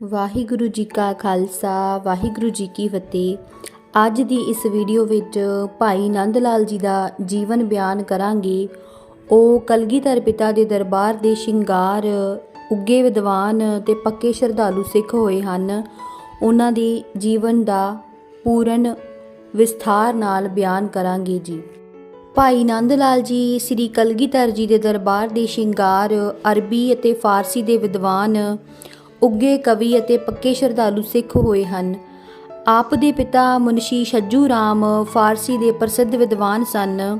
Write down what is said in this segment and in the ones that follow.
ਵਾਹਿਗੁਰੂ ਜੀ ਕਾ ਖਾਲਸਾ, ਵਾਹਿਗੁਰੂ ਜੀ ਕੀ ਫਤਿਹ। ਅੱਜ ਦੀ ਇਸ ਵੀਡੀਓ ਵਿੱਚ ਭਾਈ ਨੰਦ ਲਾਲ ਜੀ ਦਾ ਜੀਵਨ ਬਿਆਨ ਕਰਾਂਗੇ। ਉਹ ਕਲਗੀਧਰ ਪਿਤਾ ਦੇ ਦਰਬਾਰ ਦੇ ਸ਼ਿੰਗਾਰ, ਉੱਗੇ ਵਿਦਵਾਨ ਤੇ ਪੱਕੇ ਸ਼ਰਧਾਲੂ ਸਿੱਖ ਹੋਏ ਹਨ। ਉਹਨਾਂ ਦੇ ਜੀਵਨ ਦਾ ਪੂਰਨ ਵਿਸਥਾਰ ਨਾਲ ਬਿਆਨ ਕਰਾਂਗੇ ਜੀ। ਭਾਈ ਨੰਦ ਲਾਲ ਜੀ, ਸ੍ਰੀ ਕਲਗੀਧਰ ਜੀ ਦੇ ਦਰਬਾਰ ਦੇ ਸ਼ਿੰਗਾਰ, ਅਰਬੀ ਅਤੇ ਫਾਰਸੀ ਦੇ ਵਿਦਵਾਨ ਉੱਗੇ ਕਵੀ ਅਤੇ ਪੱਕੇ ਸ਼ਰਧਾਲੂ ਸਿੱਖ ਹੋਏ ਹਨ। ਆਪ ਦੇ ਪਿਤਾ ਮੁਨਸ਼ੀ ਛੱਜੂ ਰਾਮ ਫਾਰਸੀ ਦੇ ਪ੍ਰਸਿੱਧ ਵਿਦਵਾਨ ਸਨ।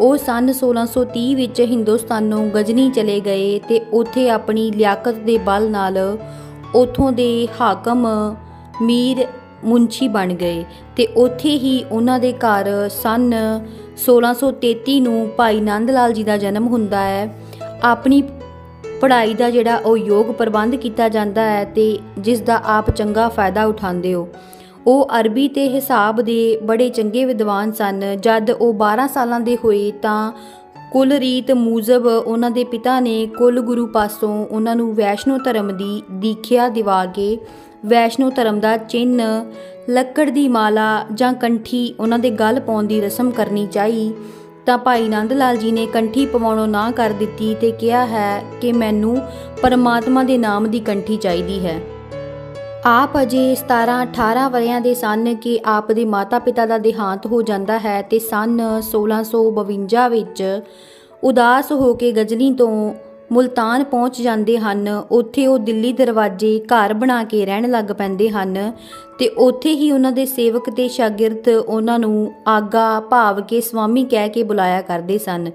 ਉਹ ਸਨ 1630 ਵਿੱਚ ਹਿੰਦੁਸਤਾਨੋਂ ਗਜਨੀ ਚਲੇ ਗਏ ਤੇ ਉੱਥੇ ਆਪਣੀ ਲਿਆਕਤ ਦੇ ਬਲ ਨਾਲ ਉਥੋਂ ਦੇ ਹਾਕਮ ਮੀਰ ਮੁਨਸ਼ੀ ਬਣ ਗਏ ਤੇ ਉੱਥੇ ਹੀ ਉਹਨਾਂ ਦੇ ਘਰ ਸਨ 1633 ਨੂੰ ਭਾਈ ਨੰਦ ਲਾਲ ਜੀ ਦਾ ਜਨਮ ਹੁੰਦਾ ਹੈ। ਆਪਣੀ ਪੜ੍ਹਾਈ ਦਾ ਜਿਹੜਾ ਉਹ ਯੋਗ ਪ੍ਰਬੰਧ ਕੀਤਾ ਜਾਂਦਾ ਹੈ ਤੇ ਜਿਸ ਦਾ ਆਪ ਚੰਗਾ ਫਾਇਦਾ ਉਠਾਉਂਦੇ ਹੋ। ਉਹ ਅਰਬੀ ਤੇ ਹਿਸਾਬ ਦੇ ਬੜੇ ਚੰਗੇ ਵਿਦਵਾਨ ਸਨ। ਜਦ ਉਹ 12 ਸਾਲਾਂ ਦੇ ਹੋਏ ਤਾਂ ਕੁਲ ਰੀਤ ਮੂਜਬ ਉਹਨਾਂ ਦੇ ਪਿਤਾ ਨੇ ਕੁਲ ਗੁਰੂ ਪਾਸੋਂ ਉਹਨਾਂ ਨੂੰ ਵੈਸ਼ਨੋ ਧਰਮ ਦੀ ਦੀਖਿਆ ਦਿਵਾ ਕੇ ਵੈਸ਼ਨੋ ਧਰਮ ਦਾ ਚਿੰਨ ਲੱਕੜ ਦੀ ਮਾਲਾ ਜਾਂ ਕੰਠੀ ਉਹਨਾਂ ਦੇ ਗਲ ਪਾਉਣ ਦੀ ਰਸਮ ਕਰਨੀ ਚਾਹੀ। ਤਾਂ ਭਾਈ ਨੰਦ ਲਾਲ ਜੀ ਨੇ ਕੰਠੀ ਪਵਾਉਣੋਂ ਨਾ ਕਰ ਦਿੱਤੀ ਤੇ ਕਿਹਾ ਹੈ ਕਿ ਮੈਨੂੰ ਪਰਮਾਤਮਾ ਦੇ ਨਾਮ ਦੀ ਕੰਠੀ ਚਾਹੀਦੀ ਹੈ। ਆਪ ਅਜੇ 17 18 ਵਰਿਆਂ ਦੇ ਸਨ ਕਿ ਆਪ ਦੇ ਮਾਤਾ-ਪਿਤਾ ਦਾ ਦੇਹਾਂਤ ਹੋ ਜਾਂਦਾ ਹੈ ਤੇ ਸਨ 1652 ਵਿੱਚ ਉਦਾਸ ਹੋ ਕੇ ਗਜਨੀ ਤੋਂ ਮੁਲਤਾਨ ਪਹੁੰਚ ਜਾਂਦੇ ਹਨ। ਉੱਥੇ ਉਹ ਦਿੱਲੀ ਦਰਵਾਜ਼ੇ ਘਰ ਬਣਾ ਕੇ ਰਹਿਣ ਲੱਗ ਪੈਂਦੇ ਹਨ ਤੇ ਉੱਥੇ ਹੀ ਉਹਨਾਂ ਦੇ ਸੇਵਕ ਤੇ ਸ਼ਾਗਿਰਦ ਉਹਨਾਂ ਨੂੰ ਆਗਾ ਭਾਵ ਕੇ ਸਵਾਮੀ ਕਹਿ ਕੇ ਬੁਲਾਇਆ ਕਰਦੇ ਸਨ।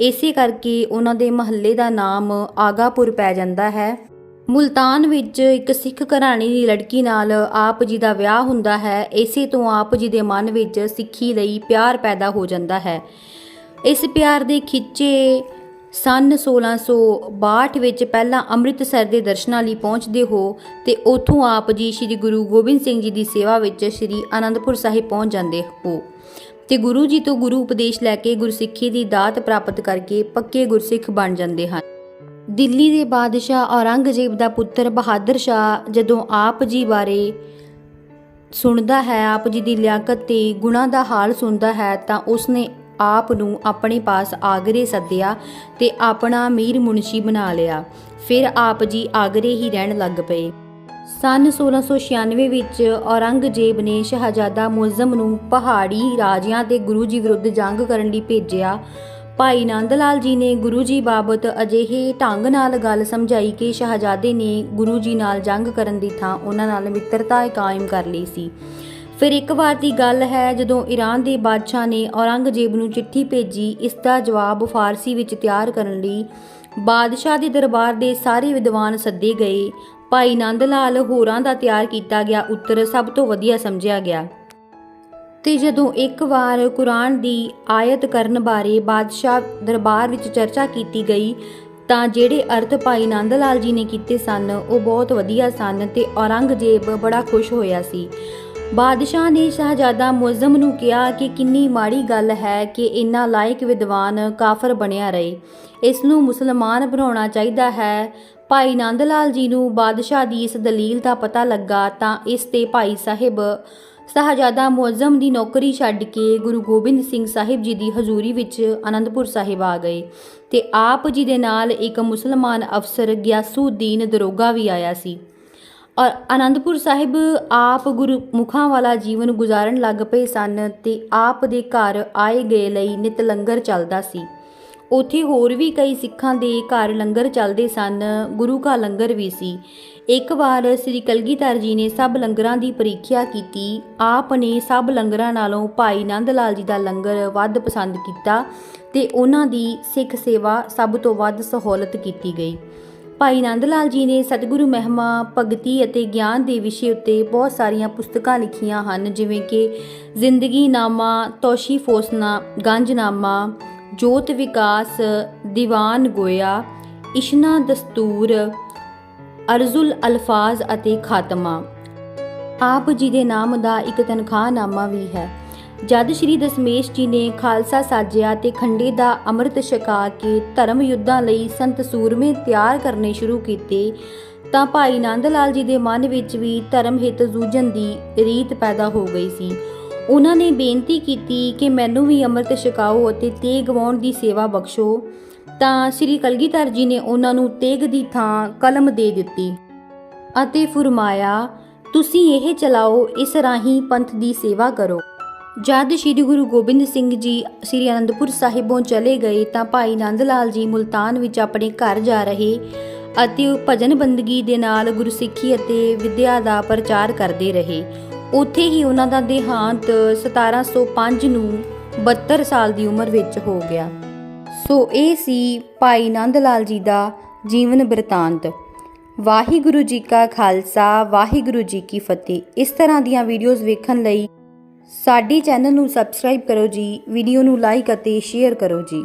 ਇਸੇ ਕਰਕੇ ਉਹਨਾਂ ਦੇ ਮਹੱਲੇ ਦਾ ਨਾਮ ਆਗਾਪੁਰ ਪੈ ਜਾਂਦਾ ਹੈ। ਮੁਲਤਾਨ ਵਿੱਚ ਇੱਕ ਸਿੱਖ ਘਰਾਣੇ ਦੀ ਲੜਕੀ ਨਾਲ ਆਪ ਜੀ ਦਾ ਵਿਆਹ ਹੁੰਦਾ ਹੈ। ਇਸੇ ਤੋਂ ਆਪ ਜੀ ਦੇ ਮਨ ਵਿੱਚ ਸਿੱਖੀ ਲਈ ਪਿਆਰ ਪੈਦਾ ਹੋ ਜਾਂਦਾ ਹੈ। ਇਸ ਪਿਆਰ ਦੇ ਖਿੱਚੇ ਸਨ 1662 ਵਿੱਚ ਪਹਿਲਾਂ ਅੰਮ੍ਰਿਤਸਰ ਦੇ ਦਰਸ਼ਨਾਂ ਲਈ ਪਹੁੰਚਦੇ ਹੋ ਤੇ ਉੱਥੋਂ ਆਪ ਜੀ ਸ੍ਰੀ ਗੁਰੂ ਗੋਬਿੰਦ ਸਿੰਘ ਜੀ ਦੀ ਸੇਵਾ ਵਿੱਚ ਸ੍ਰੀ ਆਨੰਦਪੁਰ ਸਾਹਿਬ ਪਹੁੰਚ ਜਾਂਦੇ ਹੋ। ਤੇ ਗੁਰੂ ਜੀ ਤੋਂ ਗੁਰੂ ਉਪਦੇਸ਼ ਲੈ ਕੇ ਗੁਰਸਿੱਖੀ ਦੀ ਦਾਤ ਪ੍ਰਾਪਤ ਕਰਕੇ ਪੱਕੇ ਗੁਰਸਿੱਖ ਬਣ ਜਾਂਦੇ ਹਨ। ਦਿੱਲੀ ਦੇ ਬਾਦਸ਼ਾਹ ਔਰੰਗਜ਼ੇਬ ਦਾ ਪੁੱਤਰ ਬਹਾਦਰ ਸ਼ਾਹ ਜਦੋਂ ਆਪ ਜੀ ਬਾਰੇ ਸੁਣਦਾ ਹੈ, ਆਪ ਜੀ ਦੀ ਲਿਆਕਤ ਤੇ ਗੁਣਾ ਦਾ ਹਾਲ ਸੁਣਦਾ ਹੈ ਤਾਂ ਉਸਨੇ ਆਪ ਨੂੰ ਆਪਣੇ ਪਾਸ ਆਗਰੇ ਸੱਦਿਆ ਤੇ ਆਪਣਾ ਮੀਰ ਮੁਨਸ਼ੀ ਬਣਾ ਲਿਆ। ਫਿਰ ਆਪ ਜੀ ਆਗਰੇ ਹੀ ਰਹਿਣ ਲੱਗ ਪਏ। ਸਨ 1696 ਵਿੱਚ ਔਰੰਗਜ਼ੇਬ ਨੇ ਸ਼ਹਜ਼ਾਦਾ ਮੁਅੱਜ਼ਮ ਨੂੰ ਪਹਾੜੀ ਰਾਜਿਆਂ ਤੇ ਗੁਰੂ ਜੀ ਵਿਰੁੱਧ ਜੰਗ ਕਰਨ ਲਈ ਭੇਜਿਆ। ਭਾਈ ਨੰਦ ਲਾਲ ਜੀ ਨੇ ਗੁਰੂ ਜੀ ਬਾਬਤ ਅਜਿਹੇ ਢੰਗ ਨਾਲ ਗੱਲ ਸਮਝਾਈ ਕਿ ਸ਼ਹਜ਼ਾਦੇ ਨੇ ਗੁਰੂ ਜੀ ਨਾਲ ਜੰਗ ਕਰਨ ਦੀ ਥਾਂ ਉਹਨਾਂ ਨਾਲ ਮਿੱਤਰਤਾ ਕਾਇਮ ਕਰ ਲਈ ਸੀ। ਫਿਰ ਇੱਕ ਵਾਰ ਦੀ ਗੱਲ ਹੈ, ਜਦੋਂ ਈਰਾਨ ਦੇ ਬਾਦਸ਼ਾਹ ਨੇ ਔਰੰਗਜ਼ੇਬ ਨੂੰ ਚਿੱਠੀ ਭੇਜੀ, ਇਸ ਦਾ ਜਵਾਬ ਫਾਰਸੀ ਵਿੱਚ ਤਿਆਰ ਕਰਨ ਲਈ ਬਾਦਸ਼ਾਹ ਦੇ ਦਰਬਾਰ ਦੇ ਸਾਰੇ ਵਿਦਵਾਨ ਸੱਦੇ ਗਏ। ਭਾਈ ਨੰਦ ਲਾਲ ਹੋਰਾਂ ਦਾ ਤਿਆਰ ਕੀਤਾ ਗਿਆ ਉੱਤਰ, ਸਭ ਤੋਂ ਵਧੀਆ ਸਮਝਿਆ ਗਿਆ। ਤੇ ਜਦੋਂ ਇੱਕ ਵਾਰ ਕੁਰਾਨ ਦੀ ਆਇਤ ਕਰਨ ਬਾਰੇ ਬਾਦਸ਼ਾਹ ਦਰਬਾਰ ਵਿੱਚ ਚਰਚਾ ਕੀਤੀ ਗਈ, ਤਾਂ ਜਿਹੜੇ ਅਰਥ ਭਾਈ ਨੰਦ ਲਾਲ ਜੀ ਨੇ ਕੀਤੇ ਸਨ, ਉਹ ਬਹੁਤ ਵਧੀਆ ਸਨ ਤੇ ਔਰੰਗਜ਼ੇਬ ਬੜਾ ਖੁਸ਼ ਹੋਇਆ ਸੀ। ਬਾਦਸ਼ਾਹ ਨੇ ਸ਼ਹਜ਼ਾਦਾ ਮੁਅੱਜ਼ਮ ਨੂੰ ਕਿਹਾ ਕਿ ਕਿੰਨੀ ਮਾੜੀ ਗੱਲ ਹੈ ਕਿ ਇੰਨਾ ਲਾਇਕ ਵਿਦਵਾਨ ਕਾਫਰ ਬਣਿਆ ਰਹੇ। ਇਸ ਨੂੰ ਮੁਸਲਮਾਨ ਬਣਾਉਣਾ ਚਾਹੀਦਾ ਹੈ। ਭਾਈ ਨੰਦ ਲਾਲ ਜੀ ਨੂੰ ਬਾਦਸ਼ਾਹ ਦੀ ਇਸ ਦਲੀਲ ਦਾ ਪਤਾ ਲੱਗਾ ਤਾਂ ਇਸ ਤੇ ਭਾਈ ਸਾਹਿਬ ਸ਼ਹਜ਼ਾਦਾ ਮੁਅਜ਼ਮ ਦੀ ਨੌਕਰੀ ਛੱਡ ਕੇ ਗੁਰੂ ਗੋਬਿੰਦ ਸਿੰਘ ਸਾਹਿਬ ਜੀ ਦੀ ਹਜ਼ੂਰੀ ਵਿੱਚ ਅਨੰਦਪੁਰ ਸਾਹਿਬ ਆ ਗਏ ਤੇ ਆਪ ਜੀ ਦੇ ਨਾਲ ਇੱਕ ਮੁਸਲਮਾਨ ਅਫਸਰ ਗਿਆਸੂਦੀਨ ਦਰੋਗਾ ਵੀ ਆਇਆ ਸੀ। ਔਰ ਅਨੰਦਪੁਰ ਸਾਹਿਬ ਆਪ ਗੁਰਮੁਖਾਂ ਵਾਲਾ ਜੀਵਨ ਗੁਜ਼ਾਰਨ ਲੱਗ ਪਏ ਸਨ ਤੇ ਆਪ ਦੇ ਘਰ ਆਏ ਗਏ ਲਈ ਨਿਤ ਲੰਗਰ ਚੱਲਦਾ ਸੀ। ਉੱਥੇ ਹੋਰ ਵੀ ਕਈ ਸਿੱਖਾਂ ਦੇ ਘਰ ਲੰਗਰ ਚੱਲਦੇ ਸਨ, ਗੁਰੂ ਕਾ ਲੰਗਰ ਵੀ ਸੀ। ਇੱਕ ਵਾਰ ਸ੍ਰੀ ਕਲਗੀਧਰ ਜੀ ਨੇ ਸਭ ਲੰਗਰਾਂ ਦੀ ਪ੍ਰੀਖਿਆ ਕੀਤੀ। ਆਪ ਨੇ ਸਭ ਲੰਗਰਾਂ ਨਾਲੋਂ ਭਾਈ ਨੰਦ ਲਾਲ ਜੀ ਦਾ ਲੰਗਰ ਵੱਧ ਪਸੰਦ ਕੀਤਾ ਤੇ ਉਹਨਾਂ ਦੀ ਸਿੱਖ ਸੇਵਾ ਸਭ ਤੋਂ ਵੱਧ ਸਹੂਲਤ ਕੀਤੀ ਗਈ। ਭਾਈ ਆਨੰਦ ਲਾਲ ਜੀ ਨੇ ਸਤਿਗੁਰੂ ਮਹਿਮਾ, ਭਗਤੀ ਅਤੇ ਗਿਆਨ ਦੇ ਵਿਸ਼ੇ ਉੱਤੇ ਬਹੁਤ ਸਾਰੀਆਂ ਪੁਸਤਕਾਂ ਲਿਖੀਆਂ ਹਨ, ਜਿਵੇਂ ਕਿ ਜ਼ਿੰਦਗੀ ਨਾਮਾ ਤੋਸ਼ੀ ਫੋਸਨਾ, ਗੰਜਨਾਮਾ, ਜੋਤ ਵਿਕਾਸ, ਦੀਵਾਨ ਗੋਇਆ, ਇਸ਼ਨਾ ਦਸਤੂਰ, ਅਰਜ਼ੁਲ ਅਲਫਾਜ਼ ਅਤੇ ਖਾਤਮਾ। ਆਪ ਜੀ ਦੇ ਨਾਮ ਦਾ ਇੱਕ ਤਨਖਾਹਨਾਮਾ ਵੀ ਹੈ। ਜਦ ਸ਼੍ਰੀ ਦਸਮੇਸ਼ ਜੀ ਨੇ ਖਾਲਸਾ ਸਾਜਿਆ ਤੇ ਖੰਡੇ ਦਾ ਅੰਮ੍ਰਿਤ ਛਕਾ ਕੇ ਧਰਮ ਯੁੱਧਾਂ ਲਈ ਸੰਤ ਸੂਰਮੇ ਤਿਆਰ ਕਰਨੇ ਸ਼ੁਰੂ ਕੀਤੇ, ਤਾਂ ਭਾਈ ਨੰਦ ਲਾਲ ਜੀ ਦੇ ਮਨ ਵਿੱਚ ਵੀ ਧਰਮ ਹਿੱਤ ਜੂਝਣ ਦੀ ਰੀਤ ਪੈਦਾ ਹੋ ਗਈ ਸੀ। ਉਹਨਾਂ ਨੇ ਬੇਨਤੀ ਕੀਤੀ ਕਿ ਮੈਨੂੰ ਵੀ ਅੰਮ੍ਰਿਤ ਛਕਾਓ ਅਤੇ ਤੇਗ ਗਵਾਉਣ ਦੀ ਸੇਵਾ ਬਖਸ਼ੋ। ਤਾਂ ਸ੍ਰੀ ਕਲਗੀਧਰ ਜੀ ਨੇ ਉਹਨਾਂ ਨੂੰ ਤੇਗ ਦੀ ਥਾਂ ਕਲਮ ਦੇ ਦਿੱਤੀ ਅਤੇ ਫਰਮਾਇਆ, ਤੁਸੀਂ ਇਹ ਚਲਾਓ, ਇਸ ਰਾਹੀਂ ਪੰਥ ਦੀ ਸੇਵਾ ਕਰੋ। ਜਦ ਸ੍ਰੀ ਗੁਰੂ ਗੋਬਿੰਦ ਸਿੰਘ ਜੀ ਸ੍ਰੀ ਅਨੰਦਪੁਰ ਸਾਹਿਬੋਂ ਚਲੇ ਗਏ ਤਾਂ ਭਾਈ ਨੰਦ ਲਾਲ ਜੀ ਮੁਲਤਾਨ ਵਿੱਚ ਆਪਣੇ ਘਰ ਜਾ ਰਹੇ ਅਤੇ ਭਜਨ ਬੰਦਗੀ ਦੇ ਨਾਲ ਗੁਰਸਿੱਖੀ ਅਤੇ ਵਿਦਿਆ ਦਾ ਪ੍ਰਚਾਰ ਕਰਦੇ ਰਹੇ। ਉੱਥੇ ਹੀ ਉਹਨਾਂ ਦਾ ਦੇਹਾਂਤ 1705 ਨੂੰ 72 ਸਾਲ ਦੀ ਉਮਰ ਵਿੱਚ ਹੋ ਗਿਆ। ਸੋ ਇਹ ਸੀ ਭਾਈ ਨੰਦ ਲਾਲ ਜੀ ਦਾ ਜੀਵਨ ਬਿਰਤਾਂਤ। ਵਾਹਿਗੁਰੂ ਜੀ ਕਾ ਖਾਲਸਾ, ਵਾਹਿਗੁਰੂ ਜੀ ਕੀ ਫਤਿਹ। ਇਸ ਤਰ੍ਹਾਂ ਦੀਆਂ ਵੀਡੀਓਜ਼ ਵੇਖਣ ਲਈ ਸਾਡੀ ਚੈਨਲ ਨੂੰ ਸਬਸਕ੍ਰਾਈਬ ਕਰੋ ਜੀ ਵੀਡੀਓ ਨੂੰ ਲਾਈਕ ਅਤੇ ਸ਼ੇਅਰ ਕਰੋ ਜੀ।